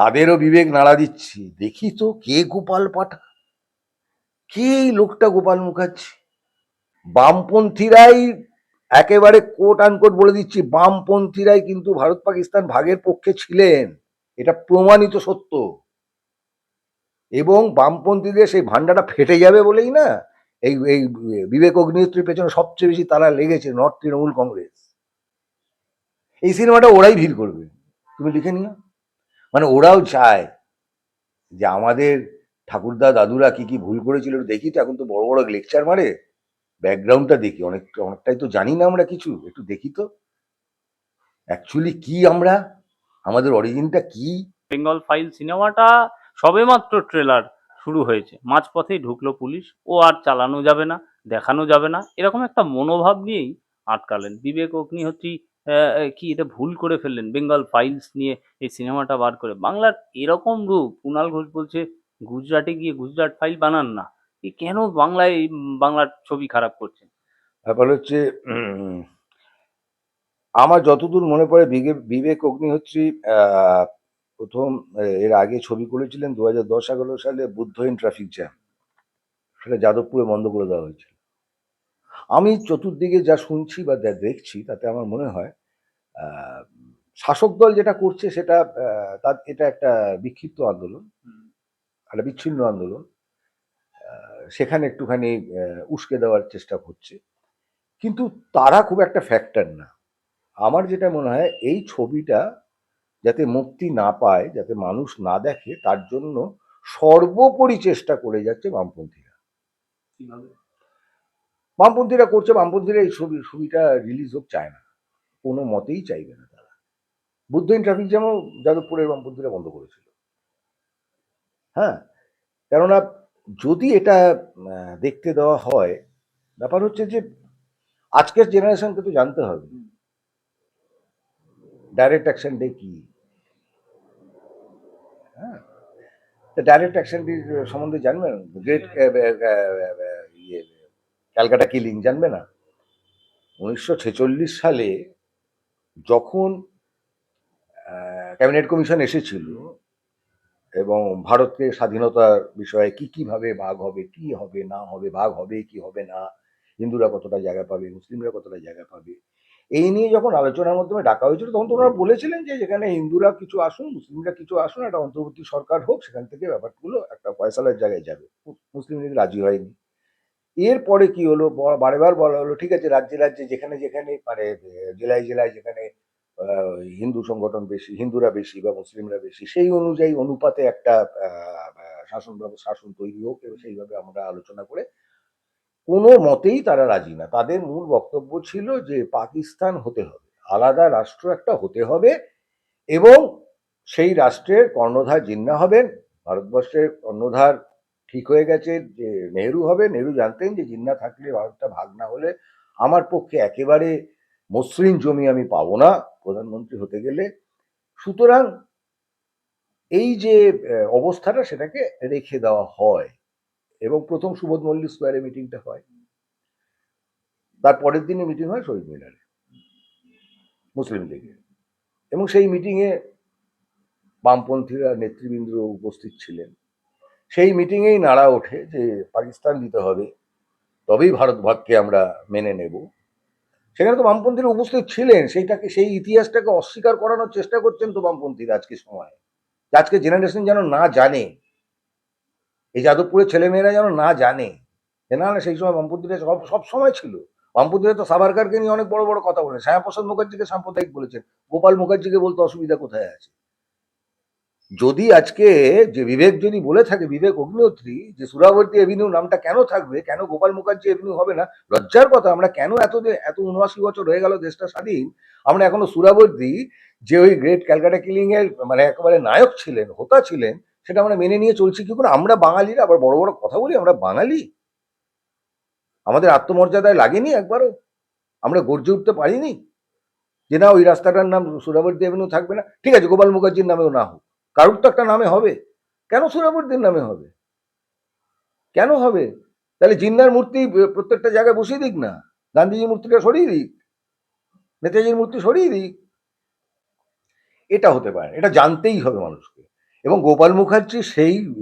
তাদেরও বিবেক নাড়া দিচ্ছি। দেখি তো কে গোপাল পাঠা? কে লোকটা গোপাল মুখার্জি? বামপন্থীরাই একেবারে কোট আনকোট বলে দিচ্ছি, বামপন্থীরাই কিন্তু ভারত পাকিস্তান ভাগের পক্ষে ছিলেন। এটা প্রমাণিত সত্য। এবং বামপন্থীদের সেই ভান্ডাটা ফেটে যাবে বলেই না এই এই বিবেক অগ্নিহোত্রীর পেছনে সবচেয়ে বেশি তারা লেগেছে, নর্থ তৃণমূল কংগ্রেস। এই সিনেমাটা ওরাই ভিড় করবে। তুমি লিখে নিও। মানে ওরাও চায় যে আমাদের ঠাকুরদা দাদুরা কি কি ভুল করেছিল দেখি তো, এখন তো বড় বড় লেকচার মারে। ব্যাকগ্রাউন্ডটা দেখি, অনেক, অনেকটাই তো জানি না আমরা কিছু, একটু দেখি তো। অ্যাকচুয়ালি কি আমরা? আমাদের অরিজিনটা কি? বেঙ্গল ফাইল সিনেমাটা সবেমাত্র ট্রেলার শুরু হয়েছে। মাঝপথেই ঢুকলো পুলিশ, ও আর চালানো যাবে না, দেখানো যাবে না। এরকম একটা মনোভাব নিয়েই আটকালেন। বিবেক অগ্নিহোত্রী কি এটা ভুল করে ফেললেন? বেঙ্গল ফাইলস নিয়ে এই সিনেমাটা বার করে। বাংলার এরকম রূপ কুণাল ঘোষ বলছে, গুজরাটে গিয়ে গুজরাট ফাইল বানান না। এ কেন বাংলায় বাংলার ছবি খারাপ করছেন? ব্যাপার হচ্ছে আমার যতদূর মনে পড়ে বিবেক অগ্নিহোত্রী প্রথম এর আগে ছবি করেছিলেন দু হাজার দশ এগারো সালে বুদ্ধহীন ট্রাফিক জ্যাম সেটা যাদবপুরে বন্ধ করে দেওয়া হয়েছিল। আমি চতুর্দিকে যা শুনছি বা যা দেখছি তাতে আমার মনে হয় শাসক দল যেটা করছে সেটা তার এটা একটা বিক্ষিপ্ত আন্দোলন একটা বিচ্ছিন্ন আন্দোলন সেখানে একটুখানি উস্কে দেওয়ার চেষ্টা করছে কিন্তু তারা খুব একটা ফ্যাক্টর না। আমার যেটা মনে হয় এই ছবিটা যাতে মুক্তি না পায় যাতে মানুষ না দেখে তার জন্য সর্বোপরি চেষ্টা করে যাচ্ছে বামপন্থীরা। বামপন্থীরা করছে বামপন্থীরা এই ছবি ছবিটা রিলিজ হোক চায় না। কোনো মতেই চাইবে না তারা। বুদ্ধহীন ট্রাফিক জ্যামও যাদবপুরের বামপন্থীরা বন্ধ করেছিল। হ্যাঁ? কেননা যদি এটা দেখতে দেওয়া হয় ব্যাপার হচ্ছে যে আজকের জেনারেশনকে তো জানতে হবে। ডাইরেক্ট অ্যাকশন ডে কি? হ্যাঁ? ডাইরেক্ট অ্যাকশন ডে সম্বন্ধে জানবেন? গ্রেট ক্যালকাটা কিলিং জানবে না? উনিশশো ছেচল্লিশ সালে যখন ক্যাবিনেট কমিশন এসেছিল এবং ভারতকে স্বাধীনতার বিষয়ে কি কীভাবে ভাগ হবে, কি হবে, না হবে, ভাগ হবে, কি হবে না, হিন্দুরা কতটা জায়গা পাবে, মুসলিমরা কতটা জায়গা পাবে, এই নিয়ে যখন আলোচনার মাধ্যমে ডাকা হয়েছিল, তখন তো ওনারা বলেছিলেন যে যেখানে হিন্দুরা কিছু আসুন, মুসলিমরা কিছু আসুন, একটা অন্তর্বর্তী সরকার হোক, সেখান থেকে ব্যাপারগুলো একটা ফয়সালার জায়গায় যাবে। মুসলিম লীগ রাজি হয়নি। এরপরে কি হলো? বারেবার বলা হলো, ঠিক আছে, রাজ্যে রাজ্যে, যেখানে যেখানে মানে জেলায় জেলায় যেখানে হিন্দু সংগঠন বেশি, হিন্দুরা বেশি বা মুসলিমরা বেশি, সেই অনুযায়ী অনুপাতে একটা শাসন ব্যবস্থা শাসন তৈরি হোক এবং সেইভাবে আমরা আলোচনা করে কোনো মতেই তারা রাজি না। তাদের মূল বক্তব্য ছিল যে, পাকিস্তান হতে হবে, আলাদা রাষ্ট্র একটা হতে হবে এবং সেই রাষ্ট্রের কর্ণধার জিন্না হবেন, ভারতবর্ষের কর্ণধার ঠিক হয়ে গেছে যে নেহরু হবে, নেহরু জানতেন যে জিন্না থাকলে ভারতটা ভাগ না হলে আমার পক্ষে একেবারে মসৃণ জমি আমি পাবো না প্রধানমন্ত্রী হতে গেলে। সুতরাং এই যে অবস্থাটা সেটাকে রেখে দেওয়া হয় এবং প্রথম সুবোধ মল্লিক স্কোয়ারে মিটিংটা হয়। তার পরের দিনে মিটিং হয় শহীদ মিনারে, মুসলিম লীগের এবং সেই মিটিংয়ে বামপন্থীরা নেতৃবৃন্দ উপস্থিত ছিলেন। সেই মিটিংয়েই নাড়া ওঠে যে পাকিস্তান দিতে হবে, তবেই ভারত ভাগকে আমরা মেনে নেব। সেখানে তো বামপন্থীরা উপস্থিত ছিলেন, সেইটাকে, সেই ইতিহাসটাকে অস্বীকার করানোর চেষ্টা করছেন তো বামপন্থীরা আজকে সময়। আজকে জেনারেশন যেন না জানে, এই যাদবপুরের ছেলেমেয়েরা যেন না জানে, যে না সেই সময় বামপন্থীরা সব সব সময় ছিল। বামপন্থীরা তো সাভারকারকে নিয়ে অনেক বড় বড় কথা বলেন শ্যামাপ্রসাদ মুখার্জিকে সাম্প্রদায়িক বলেছেন। গোপাল মুখার্জিকে বলতে অসুবিধা কোথায় আছে? যদি আজকে যে বিবেক যদি বলে থাকে, বিবেক অগ্নিহোত্রী, যে সুরাবর্তী এভিনিউ নামটা কেন থাকবে, কেন গোপাল মুখার্জি এভিনিউ হবে না? লজ্জার কথা, আমরা কেন এত যে- এত উনআশি বছর হয়ে গেল দেশটা স্বাধীন? আমরা এখনও সুরাবর্তী, যে ওই গ্রেট ক্যালকাটা কিলিং এর মানে একেবারে নায়ক ছিলেন, হোতা ছিলেন, সেটা আমরা মেনে নিয়ে চলছি কি করে? আমরা বাঙালিরা, আবার বড় বড় কথা বলি, আমরা বাঙালি? আমাদের আত্মমর্যাদায় লাগেনি একবারও? আমরা গর্জে উঠতে পারিনি? যে না, ওই রাস্তাটার নাম সুরাবর্তী এভিনিউ থাকবে না? ঠিক আছে, গোপাল মুখার্জির নামেও না হোক। কারুর তো একটা নামে হবে। কেন সুরাবর্তীর নামে হবে? কেন হবে? তাহলে জিন্নার মূর্তি প্রত্যেকটা জায়গায় বসিয়ে দিক না। গান্ধীজির মূর্তিটা সরিয়ে দিক। নেতাজির মূর্তি সরিয়ে দিক। এটা হতে পারে। এটা জানতেই হবে মানুষকে। এবং গোপাল মুখার্জি সেই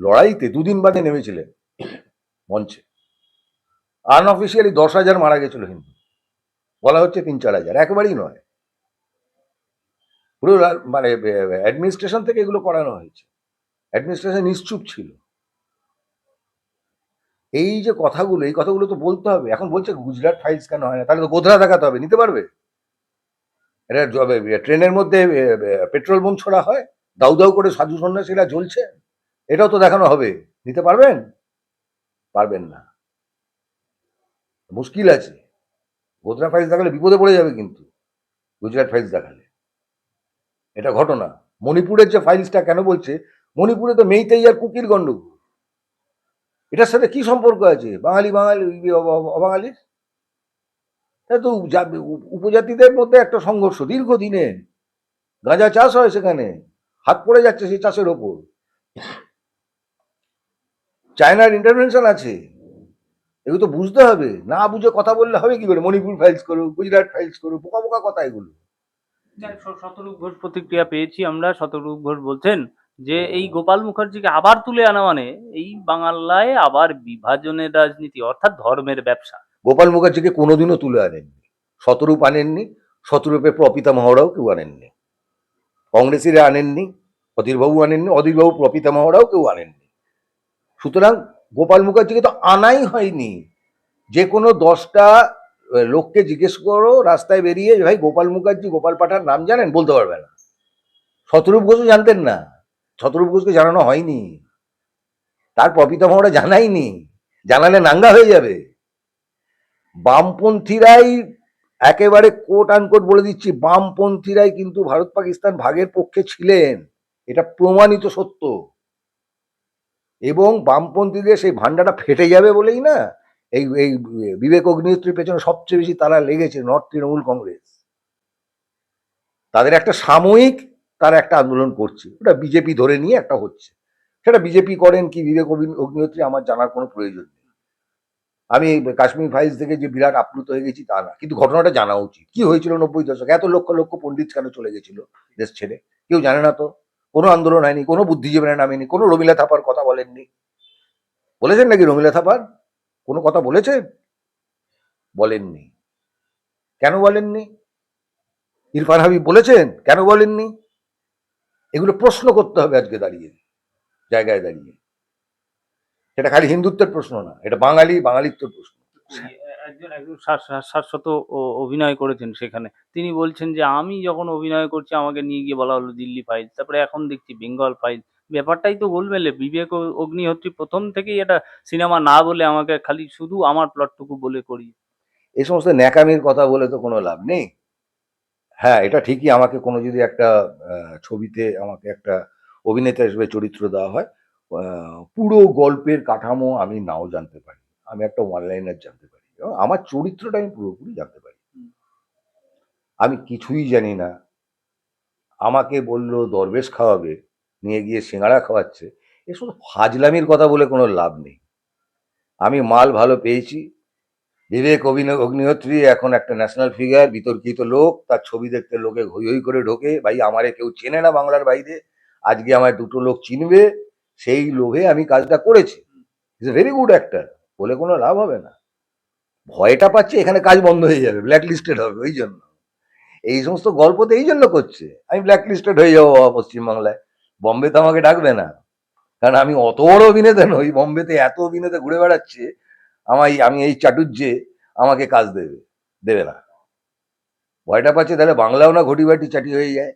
লড়াইতে দুদিন বাদে নেমেছিলেন মঞ্চে। আনঅফিসিয়ালি দশ হাজার মারা গেছিল হিন্দু। বলা হচ্ছে তিন চার হাজার। একেবারেই নয়। পুরো মানে অ্যাডমিনিস্ট্রেশন থেকে এগুলো করানো হয়েছে। অ্যাডমিনিস্ট্রেশন নিশ্চুপ ছিল। এই যে কথাগুলো, এই কথাগুলো তো বলতে হবে। এখন বলছে গুজরাট ফাইলস কেন হয় না? তাহলে তো গোধরা দেখাতে হবে, নিতে পারবে? এটা ট্রেনের মধ্যে পেট্রোল বোম ছোড়া হয়, দাউ দাউ করে সাধু সন্ন্যাসীরা জ্বলছে, এটাও তো দেখানো হবে। নিতে পারবেন? পারবেন না। মুশকিল আছে। গোধরা ফাইলস দেখালে বিপদে পড়ে যাবে কিন্তু। গুজরাট ফাইলস দেখালে। এটা ঘটনা। মণিপুরের যে ফাইলসটা কেন বলছে? মণিপুরে তো মেইতেই আর কুকির গন্ডগোল। এটার সাথে কি সম্পর্ক আছে? বাঙালি বাঙালি অ- অবাঙালির? তো উপজাতিদের মধ্যে একটা সংঘর্ষ দীর্ঘদিনের। গাঁজা চাষ হয় সেখানে। হাত পড়ে যাচ্ছে সেই চাষের ওপর। চায়নার ইন্টারভেনশন আছে। এগুলো তো বুঝতে হবে। না বুঝে কথা বললে হবে কি করে? মণিপুর ফাইলস করো গুজরাট ফাইলস করো বোকা বোকা কথা এগুলো। শতরূপ ঘোষ প্রতিক্রিয়া পেয়েছি আমরা। শতরূপ ঘোষ বলছেন যে, এই গোপাল মুখার্জিকে আবার তুলে আনা মানে এই বাংলায় আবার বিভাজনের রাজনীতি, অর্থাৎ ধর্মের ব্যবসা। গোপাল মুখার্জিকে কোনোদিনও তুলে আনেননি। শতরূপ আনেননি শতরূপের প্রপিতামহরাও কেউ আনেননি। কংগ্রেসিরা আনেননি, অধীরবাবু আনেননি, অধীরবাবু প্রপিতামহরাও কেউ আনেননি। সুতরাং গোপাল মুখার্জিকে তো আনাই হয়নি। যে কোনো দশটা লোককে জিজ্ঞেস করো, রাস্তায় বেরিয়ে, ভাই গোপাল মুখার্জি, গোপাল পাঠার নাম জানেন? বলতে পারবে না। শতরূপ ঘোষও জানতেন না। শতরূপ ঘোষকে জানানো হয়নি। তার প্রপিতামহরা জানাইনি জানালে নাঙ্গা হয়ে যাবে। বামপন্থীরাই একেবারে কোট আনকোট বলে দিচ্ছি, বামপন্থীরাই কিন্তু ভারত পাকিস্তান ভাগের পক্ষে ছিলেন। এটা প্রমাণিত সত্য। এবং বামপন্থীদের সেই ভান্ডাটা ফেটে যাবে বলেই না? এই এই বিবেক অগ্নিহোত্রীর পেছনে সবচেয়ে বেশি তারা লেগেছে নর্থ তৃণমূল কংগ্রেস। তাদের একটা সাময়িক তারা একটা আন্দোলন করছে। ওটা বিজেপি ধরে নিয়ে একটা হচ্ছে। সেটা বিজেপি করেন কি বিবেক অগ্নি- অগ্নিহোত্রী আমার জানার কোনো প্রয়োজন নেই। আমি কাশ্মীর ফাইলস থেকে যে বিরাট আপ্লুত হয়ে গেছি তা না। কিন্তু ঘটনাটা জানা উচিত। কি হয়েছিল নব্বই দশক? এত লক্ষ লক্ষ পণ্ডিত কেন চলে গেছিল দেশ ছেড়ে? কেউ জানে না তো। কোনো আন্দোলন হয়নি, কোনো বুদ্ধিজীবীরা নামেনি, কোনো রমিলা থাপার কথা বলেননি। বলেছেন নাকি রমিলা থাপার? কোনো কথা বলেছেন বলেননি। কেন বলেননি? ইরফান হাবিব বলেছেন, কেন বলেননি? এগুলো প্রশ্ন করতে হবে আজকে দাঁড়িয়ে, জায়গায় দাঁড়িয়ে। সেটা খালি হিন্দুত্বের প্রশ্ন না, এটা বাঙালি, বাঙালিত্বের প্রশ্ন। একজন একজন শাশ্বত অভিনয় করেছেন সেখানে। তিনি বলছেন যে, আমি যখন অভিনয় করছি, আমাকে নিয়ে গিয়ে বলা হলো দিল্লি ফাইল তারপরে এখন দেখছি বেঙ্গল ফাইল ব্যাপারটাই তো গোলমেলে বিবেক অগ্নিহোত্রী প্রথম থেকেই এটা সিনেমা না বলে আমাকে খালি শুধু আমার প্লটটুকু বলে করি। এই সমস্ত ন্যাকামির কথা বলে তো কোনো লাভ নেই। হ্যাঁ এটা ঠিকই আমাকে কোনো যদি একটা ছবিতে আমাকে একটা অভিনেতা হিসেবে চরিত্র দেওয়া হয় পুরো গল্পের কাঠামো আমি নাও জানতে পারি। আমি একটা ওয়ান লাইনার জানতে পারি। এবং আমার চরিত্রটা আমি পুরোপুরি জানতে পারি। আমি কিছুই জানি না। আমাকে বলল দরবেশ খাওয়াবে। নিয়ে গিয়ে সিঙ্গাড়া খাওয়াচ্ছে এসব ফাজলামির কথা বলে কোনো লাভ নেই। আমি মাল ভালো পেয়েছি, বিবেক অভিনয়, অগ্নিহোত্রী এখন একটা ন্যাশনাল ফিগার বিতর্কিত লোক, তার ছবি দেখতে লোকে হই হই করে ঢোকে, ভাই আমারে কেউ চেনে না বাংলার বাইরে, আজকে আমায় দুটো লোক চিনবে, সেই লোভে আমি কাজটা করেছি। ইজ ভেরি গুড অ্যাক্টার বলে কোনো লাভ হবে না। ভয়টা পাচ্ছে, এখানে কাজ বন্ধ হয়ে যাবে ব্ল্যাক লিস্টেড হবে, ওই জন্য। এই সমস্ত গল্প তো এই জন্য করছে, আমি ব্ল্যাক লিস্টেড হয়ে যাব বাবা পশ্চিমবাংলায় বম্বেতে আমাকে ডাকবে না। কারণ আমি অত বড় অভিনেতা নই বম্বেতে এত অভিনেতা ঘুরে বেড়াচ্ছে, আমায়, আমি এই চাটুর্যে আমাকে কাজ দেবে দেবে না। ভয়টা পাচ্ছে, তাহলে বাংলাও না ঘটি বাটি চাটি হয়ে যায়।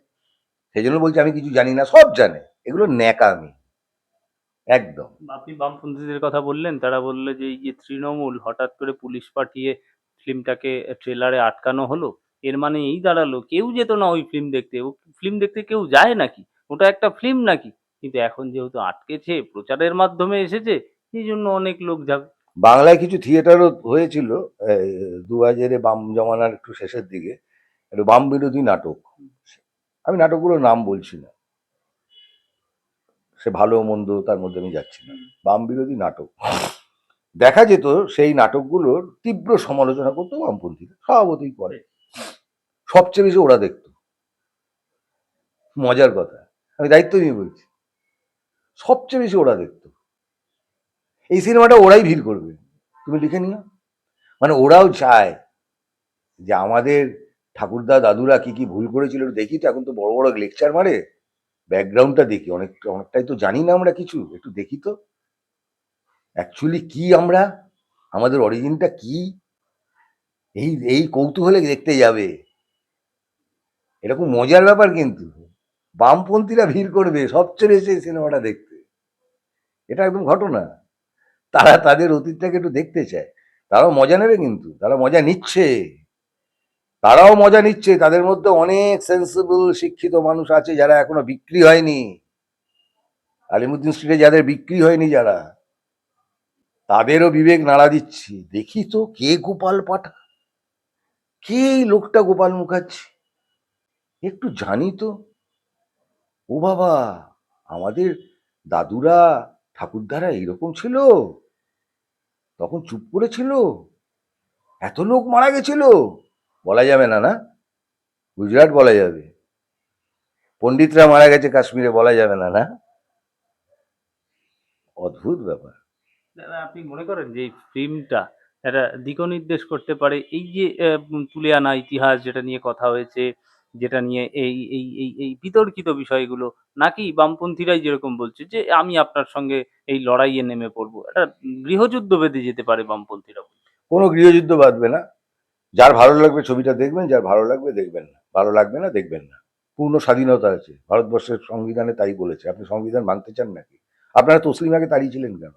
সেই জন্য বলছি, আমি কিছু জানি না, সব জানে। এগুলো ন্যাকা আমি একদম আপনি বামপন্থীদের কথা বললেন, তারা বলল যে, এই যে তৃণমূল, হঠাৎ করে পুলিশ পাঠিয়ে ফিল্মটাকে ট্রেলারে আটকানো হলো, এর মানে এই দাঁড়াল, কেউ যেত না ওই ফিল্ম দেখতে, ও ফিল্ম দেখতে কেউ যায় নাকি? ওটা একটা ফিল্ম নাকি? কিন্তু এখন যেহেতু আটকেছে প্রচারের মাধ্যমে এসেছে এই জন্য অনেক লোক যাবে। বাংলায় কিছু থিয়েটারও হয়েছিল দু হাজারে বাম জমানার একটু শেষের দিকে একটু বাম বিরোধী নাটক। আমি নাটকগুলোর নাম বলছি না। সে ভালো মন্দ তার মধ্যে আমি যাচ্ছি না। বাম বিরোধী নাটক। দেখা যেত সেই নাটকগুলোর তীব্র সমালোচনা করতো বামপন্থীরা স্বভাবতই করে। সবচেয়ে বেশি ওরা দেখতো। মজার কথা। আমি দায়িত্ব নিয়ে বলছি। সবচেয়ে বেশি ওরা দেখতো। এই সিনেমাটা ওরাই ভিড় করবে। তুমি লিখে নিও। মানে ওরাও চায় যে আমাদের ঠাকুরদা, দাদুরা কি কি ভুল করেছিল দেখি তো। এখন তো বড় বড় লেকচার মারে। ব্যাকগ্রাউন্ডটা দেখি। অনেক, অনেকটাই তো জানি না আমরা কিছু। একটু দেখি তো। অ্যাকচুয়ালি কি আমরা? আমাদের অরিজিনটা কি? এই এই কৌতূহলে দেখতে যাবে। এরকম মজার ব্যাপার কিন্তু। বামপন্থীরা ভিড় করবে সবচেয়ে বেশি এই সিনেমাটা দেখতে। এটা একদম ঘটনা। তারা তাদের অতীতটাকে একটু দেখতে চায়। তারাও মজা নেবে কিন্তু, তারা মজা নিচ্ছে। তারাও মজা নিচ্ছে। তাদের মধ্যে অনেক সেন্সিবল শিক্ষিত মানুষ আছে যারা এখনও বিক্রি হয়নি। আলিমুদ্দিন স্ট্রিটে যাদের বিক্রি হয়নি যারা, তাদেরও বিবেক নাড়া দিচ্ছি। দেখি তো কে গোপাল পাঠা? কে লোকটা গোপাল মুখার্জি? একটু জানি তো। ও বাবা, আমাদের দাদুরা ঠাকুরদারা এইরকম ছিল? তখন চুপ করেছিল এত লোক মারা গেছিল? বলা যাবে না না? গুজরাট বলা যাবে। পণ্ডিতরা মারা গেছে কাশ্মীরে, বলা যাবে না না? অদ্ভুত ব্যাপার। দাদা, আপনি মনে করেন যে ফিল্মটা একটা দিক নির্দেশ করতে পারে? এই যে তুলে আনা ইতিহাস যেটা নিয়ে কথা হয়েছে যেটা নিয়ে এই এই এই এই বিতর্কিত বিষয়গুলো, নাকি বামপন্থীরাই যেরকম বলছে যে, আমি আপনার সঙ্গে এই লড়াইয়ে নেমে পড়ব। একটা গৃহযুদ্ধ বেঁধে যেতে পারে বামপন্থীরা কোনো গৃহযুদ্ধ বাঁধবে না। যার ভালো লাগবে ছবিটা দেখবেন, যার ভালো লাগবে দেখবেন না। ভালো লাগবে না, দেখবেন না। পূর্ণ স্বাধীনতা আছে। ভারতবর্ষের সংবিধানে তাই বলেছে। আপনি সংবিধান মানতে চান নাকি? আপনারা তসলিমাকে তাড়িয়েছিলেন কেন?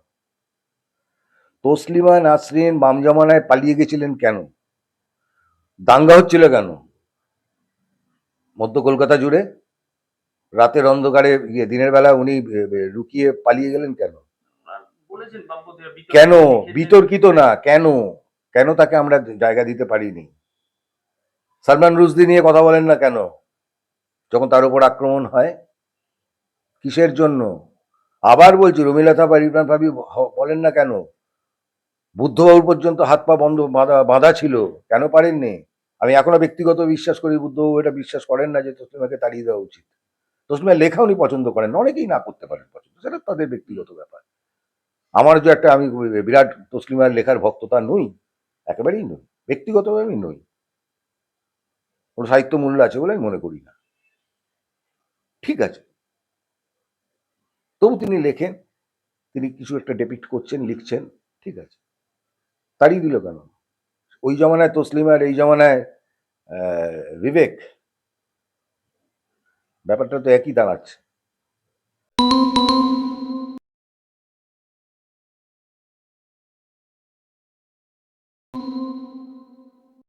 তসলিমা নাসরিন বাম জমানায় পালিয়ে গেছিলেন কেন? দাঙ্গা হচ্ছিল কেন? মধ্য কলকাতা জুড়ে রাতের অন্ধকারে ইয়ে দিনের বেলা উনি লুকিয়ে পালিয়ে গেলেন কেন? কেন? বিতর্কিত না কেন? কেন তাকে আমরা জায়গা দিতে পারিনি? সালমান রুশদি নিয়ে কথা বলেন না কেন? যখন তার উপর আক্রমণ হয় কিসের জন্য? আবার বলছি রমিলতা বা রিপন ভাবি বলেন না কেন? বুদ্ধবাবুর পর্যন্ত হাত পা বন্ধ বাঁধা বাঁধা ছিল কেন পারেননি? আমি এখনও ব্যক্তিগত বিশ্বাস করি, বুদ্ধবাবু এটা বিশ্বাস করেন না যে তসলিমাকে তাড়িয়ে দেওয়া উচিত। তসলিমা লেখা উনি পছন্দ করেন অনেকেই না করতে পারেন পছন্দ, সেটা তাদের ব্যক্তিগত ব্যাপার। আমার যে একটা আমি বিরাট তসলিমার লেখার ভক্ততা নই, একেবারেই নই ব্যক্তিগতভাবে আমি নই। কোনো সাহিত্য মূল্য আছে বলে আমি মনে করি না। ঠিক আছে। তবু তিনি লেখেন, তিনি কিছু একটা ডেপিক্ট করছেন, লিখছেন, ঠিক আছে। তাড়িয়ে দিল কেন? ওই জমানায় তসলিম আর এই জমানায় বিবেক। ব্যাপারটা তো একই দাঁড়াচ্ছে।